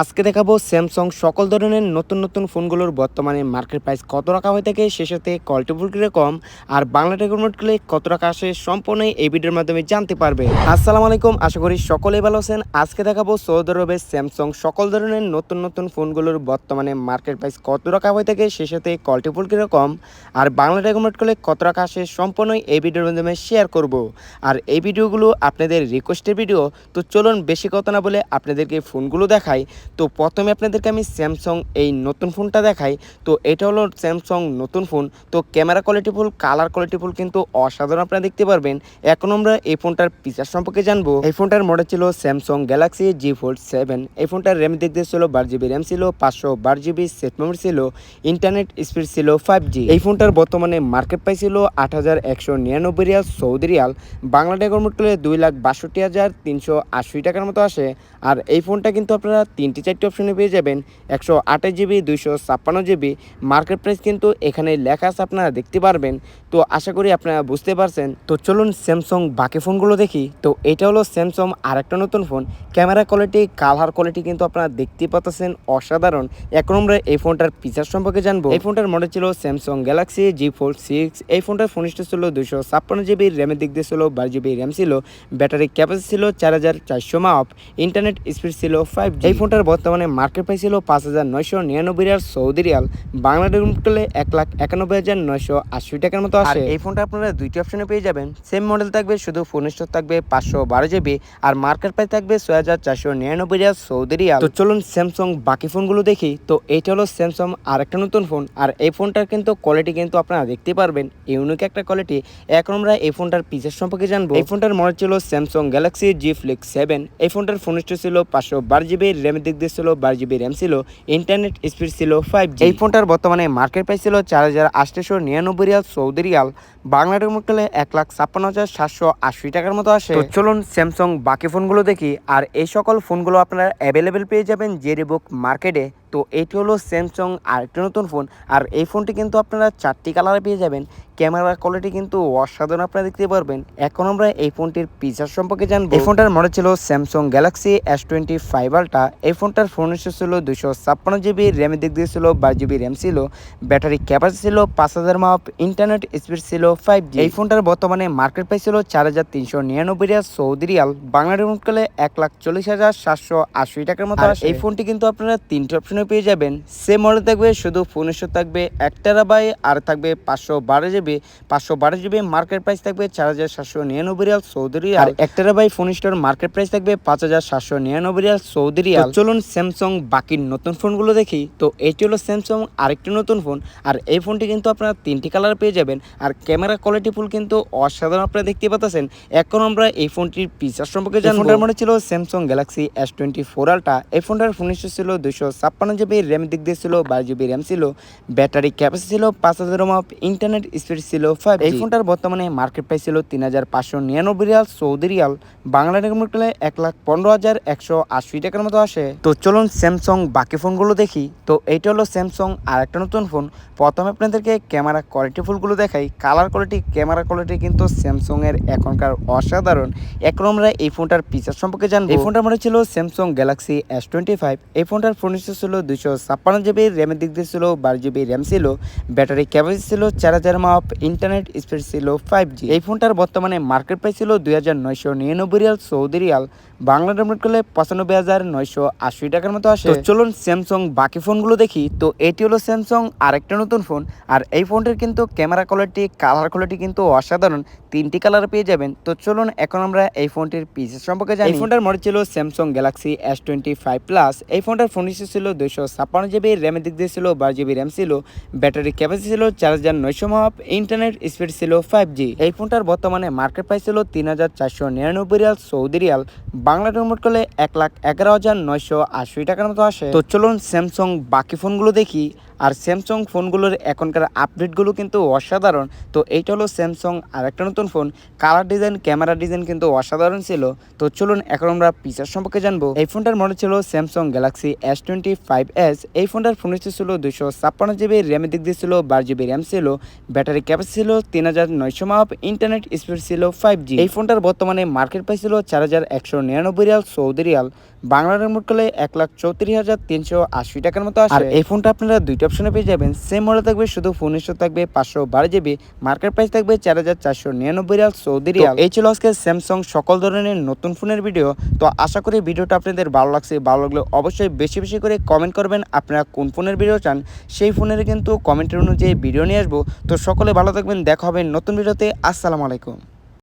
আজকে দেখাবো স্যামসাং সকল ধরনের নতুন নতুন ফোনগুলোর বর্তমানে মার্কেট প্রাইস কত রাখা হয়ে থাকে সে সাথে কোয়ালিটি ফুল কম, আর বাংলা টেকনোমেট করলে কত টাকা আসে সম্পূর্ণই এই ভিডিওর মাধ্যমে জানতে পারবে। আসসালামু আলাইকুম, আশা করি সকলেই ভালো আছেন। আজকে দেখাবো সৌদি আরবে স্যামসাং সকল ধরনের নতুন নতুন ফোনগুলোর বর্তমানে মার্কেট প্রাইস কত রাখা হয়ে থাকে সে সাথে কোয়ালিটি ফুল কম, আর বাংলা টেকনোমেট করলে কত টাকা আসে সম্পূর্ণই এই ভিডিওর মাধ্যমে শেয়ার করব। আর এই ভিডিওগুলো আপনাদের রিকোয়েস্টের ভিডিও তো চলুন বেশি কথা না বলে আপনাদেরকে ফোনগুলো দেখাই। তো প্রথমে আপনাদেরকে আমি স্যামসং এই নতুন ফোনটা দেখাই। তো এটা হলো স্যামসং নতুন ফোন তো camera quality full colour quality full কিন্তু অসাধারণ আপনারা দেখতে পারবেন। এখন আমরা এই ফোনটার ফিচার সম্পর্কে জানব। এই ফোনটার মডেল ছিল Samsung Galaxy Z fold seven এই ফোনটার র্যাম দেখতে ছিল বার জিবি র্যাম ছিল, পাঁচশো বার জিবি সেট মেমোরি ছিল ইন্টারনেট স্পিড ছিল ফাইভ জি এই ফোনটার বর্তমানে মার্কেট প্রাইস ছিল আট হাজার একশো নিরানব্বই রিয়াল সৌদি রিয়াল। বাংলা টাকা কনভার্ট করলে দুই লাখ বাষট্টি হাজার তিনশো আশি টাকার মতো আসে। আর এই ফোনটা কিন্তু আপনারা তিনটি চারটি অপশনে পেয়ে যাবেন। একশো আঠাশ জিবি দুইশো ছাপ্পান্ন জিবি মার্কেট প্রাইস কিন্তু এখানে লেখা আছে, আপনারা দেখতে পারবেন। তো আশা করি আপনারা বুঝতে পারছেন। তো চলুন স্যামসং বাকি ফোনগুলো দেখি। তো এটা হলো স্যামসং আরেকটা নতুন phone camera quality colour quality কিন্তু আপনারা দেখতে পাচ্ছেন অসাধারণ। এখন আমরা এই ফোনটার ফিচার সম্পর্কে জানব। এই ফোনটার মডেল ছিল Samsung Galaxy Z four six এই ফোনটার ফোন স্টোরেজ ছিল দুশো ছাপ্পান্ন জিবি র্যামের দিক দিয়ে ছিল বারো জিবি র্যাম ছিল। ব্যাটারি ক্যাপাসিটি ছিল চার হাজার চারশো মাপ ইন্টারনেট স্পিড ছিল ফাইভ এই ফোনটার বর্তমানে মার্কেট প্রাইস ছিল পাঁচ হাজার নয়শো নিরানব্বই রিয়াল সৌদি রিয়াল বাংলা করলে এক লাখ একানব্বই হাজার নয়শো আশি টাকার মতো আসে এই ফোনটা আপনারা দুইটি অপশনে পেয়ে যাবেন। সেম মডেল থাকবে শুধু ফোন স্টোর থাকবে পাঁচশো বারো জিবি আর মার্কেট প্রাইস থাকবে ছয় হাজার চারশো নিরানব্বই রিয়াল সৌদি রিয়াল। তো চলুন স্যামসং বাকি ফোনগুলো দেখি। তো এইটা হলো স্যামসং আর একটা নতুন ফোন। আর এই ফোনটার কিন্তু কোয়ালিটি কিন্তু আপনারা দেখতে পারবেন। ইউনিক একটা কোয়ালিটি এখন আমরা এই ফোনটার পিসের সম্পর্কে জানব। এই ফোনটার মডেল ছিল Samsung Galaxy Z flip seven এই ফোনটার ফোন স্টোর ছিল পাঁচশো বারো জিবি র্যামের দিক দিয়ে ছিল বারো জিবি র্যাম ছিল ইন্টারনেট স্পিড ছিল ফাইভ জি এই ফোনটার বর্তমানে মার্কেট প্রাইস ছিল চার হাজার আটশোশো নিরানব্বই রিয়াল সৌদি রিয়াল। বাংলা টাকা এক লাখ ছাপ্পান্ন হাজার সাতশো আশি টাকার মতো আসে। চলুন স্যামসং বাকি ফোনগুলো দেখি আর এই সকল ফোনগুলো আপনারা অ্যাভেলেবেল পেয়ে যাবেন জেরিবুক মার্কেটে তো এটি হলো স্যামসং আরেকটা নতুন ফোন আর এই ফোনটি কিন্তু আপনারা চারটি কালারে পেয়ে যাবেন। ক্যামেরার কোয়ালিটি কিন্তু অসাধারণ আপনারা দেখতে পারবেন। এখন আমরা এই ফোনটির ফিচার সম্পর্কে জানব। এই ফোনটার মডেল ছিল Samsung Galaxy S twenty five ultra এই ফোনটার ফোন ছিল দুশো ছাপ্পান্ন জিবি র্যামের দিক দিয়ে ছিল বারো জিবি র্যাম ছিল ব্যাটারি ক্যাপাসিটি ছিল পাঁচ হাজার মাপ ইন্টারনেট স্পিড ছিল ফাইভ জি এই ফোনটার বর্তমানে মার্কেট প্রাইস ছিল চার হাজার তিনশো নিরানব্বই রিয়াল সৌদি রিয়াল। বাংলা রিমোটকালে এক লাখ চল্লিশ হাজার সাতশো আশি টাকার মতো। এই ফোনটি কিন্তু আপনারা তিনটে অপশনে পেয়ে যাবেন। সে মডেল থাকবে শুধু ফোন থাকবে এক টেরাবাই আর থাকবে পাঁচশো বারো জিবি পাঁচশো বারো জিবি মার্কেট প্রাইস থাকবে চার হাজার সাতশো নিরানব্বই রিয়াল সৌদি রিয়াল। আর এক terabyte phone store market price থাকবে পাঁচ হাজার সাতশো নিরানব্বই রিয়াল সৌদি রিয়াল। চলুন স্যামসং বাকি নতুন ফোনগুলো দেখি। তো এটি হলো স্যামসং আরেকটি নতুন ফোন। আর এই ফোনটি কিন্তু আপনারা তিনটি কালার পেয়ে যাবেন। আর ক্যামেরা কোয়ালিটি ফুল কিন্তু অসাধারণ আপনারা দেখতে পাচ্ছেন এখন আমরা এই ফোনটির ফিচার সম্পর্কে জানব। ফোনটার মধ্যে ছিল Samsung Galaxy S twenty four ultra এই ফোনটার ফোন ছিল দুশো ছাপ্পান্ন জিবি র্যাম দিক দিয়ে ছিল বারো জিবি র্যাম ছিল। ব্যাটারি ক্যাপাসিটি ছিল পাঁচ হাজার মাপ ইন্টারনেট স্পিড ছিল ফাইভ এই ফোনটার বর্তমানে মার্কেট প্রাইস ছিল তিন হাজার পাঁচশো নিরানব্বই রিয়াল সৌদি রিয়াল। বাংলা টাকা এক লাখ পনেরো হাজার একশো আশি টাকার মতো আসে। তো চলুন স্যামসং বাকি ফোনগুলো দেখি। তো এইটা হলো স্যামসং আর একটা নতুন ফোন। প্রথমে আপনাদেরকে ক্যামেরা কোয়ালিটি ফুলগুলো দেখাই। কালার কোয়ালিটি ক্যামেরা কোয়ালিটি কিন্তু স্যামসং এর এখনকার অসাধারণ। এখন আমরা এই ফোনটার ফিচার সম্পর্কে জানব। এই ফোনটার মধ্যে ছিল Samsung Galaxy S twenty five এই ফোনটার ফোন ছিল দুশো ছাপ্পান্ন জিবি র্যামের দিক দিয়ে ছিল বারো জিবি র্যাম ছিল। ব্যাটারি ক্যাপাসিটি ছিল চার হাজার মাপ ইন্টারনেট স্পিড ছিল ফাইভ জি এই ফোনটার বর্তমানে মার্কেট প্রাইস ছিল দুই হাজার নয়শো নিরানব্বই রিয়াল সৌদি রিয়াল। বাংলা ডেমোট করলে পঁচানব্বই হাজার নয়শো আশি টাকার মতো আসে। তো চলুন স্যামসং বাকি ফোনগুলো দেখি। তো এটি হলো স্যামসং আরেকটা নতুন ফোন। আর এই ফোনটির কিন্তু ক্যামেরা কোয়ালিটি কালার কোয়ালিটি কিন্তু অসাধারণ। তিনটি কালার পেয়ে যাবেন। তো চলুন এখন আমরা এই ফোনটির পিসের সম্পর্কে জানি। এই ফোনটার মডেল ছিল Samsung Galaxy S twenty five plus এই ফোনটার ফোন ছিল দুশো ছাপ্পান্ন জিবি র্যামের দিক দিয়ে ছিল বারো জিবি র্যাম ছিল। ব্যাটারি ক্যাপাসিটি ছিল চার হাজার নয়শো মাপ ইন্টারনেট স্পিড ছিল ফাইভ জি এই ফোনটার বর্তমানে মার্কেট প্রাইস ছিল তিন হাজার চারশো নিরানব্বই riyal Saudi riyal. Bangla remote করলে এক লাখ এগারো হাজার নয়শো আশি টাকার মতো আসে। তো চলুন স্যামসং বাকি ফোনগুলো দেখি। আর স্যামসং ফোনগুলোর এখনকার আপডেটগুলো কিন্তু অসাধারণ। তো এইটা হলো স্যামসং আর একটা নতুন phone. Colour design camera design কিন্তু অসাধারণ ছিল। তো চলুন এখন আমরা ফিচার সম্পর্কে জানব। এই ফোনটার মডেল ছিল Samsung Galaxy S twenty five S এই ফোনটার ফোন ছিল দুশো ছাপ্পান্ন জিবি র্যামের দিক দিয়ে ছিল বারো জিবি র্যাম ছিল। ব্যাটারি ক্যাপাসিটি ছিল তিন হাজার নয়শো মাপ ইন্টারনেট স্পিড ছিল ফাইভ জি এই ফোনটার বর্তমানে মার্কেট প্রাইস ছিল চার হাজার একশো নিরানব্বই riyal Saudi riyal. Bangla remote করলে এক লাখ চৌত্রিশ হাজার তিনশো আশি টাকার মতো আর এই ফোনটা আপনারা দুইটা অপশনে পেয়ে যাবেন। সেম মডেল থাকবে শুধু ফোনের সাথে থাকবে পাঁচশো বারো জিবি। মার্কেট প্রাইস থাকবে চার হাজার চারশো নিরানব্বই রিয়াল সৌদি রিয়াল। এই ছিল আজকে স্যামসাং সকল ধরনের নতুন ফোনের ভিডিও তো আশা করি ভিডিওটা আপনাদের ভালো লাগছে। ভালো লাগলে অবশ্যই বেশি বেশি করে কমেন্ট করবেন। আপনারা কোন ফোনের ভিডিও চান সেই ফোনের কিন্তু কমেন্টের অনুযায়ী ভিডিও নিয়ে আসব। তো সকলে ভালো থাকবেন। দেখা হবে নতুন ভিডিওতে আসসালামু আলাইকুম।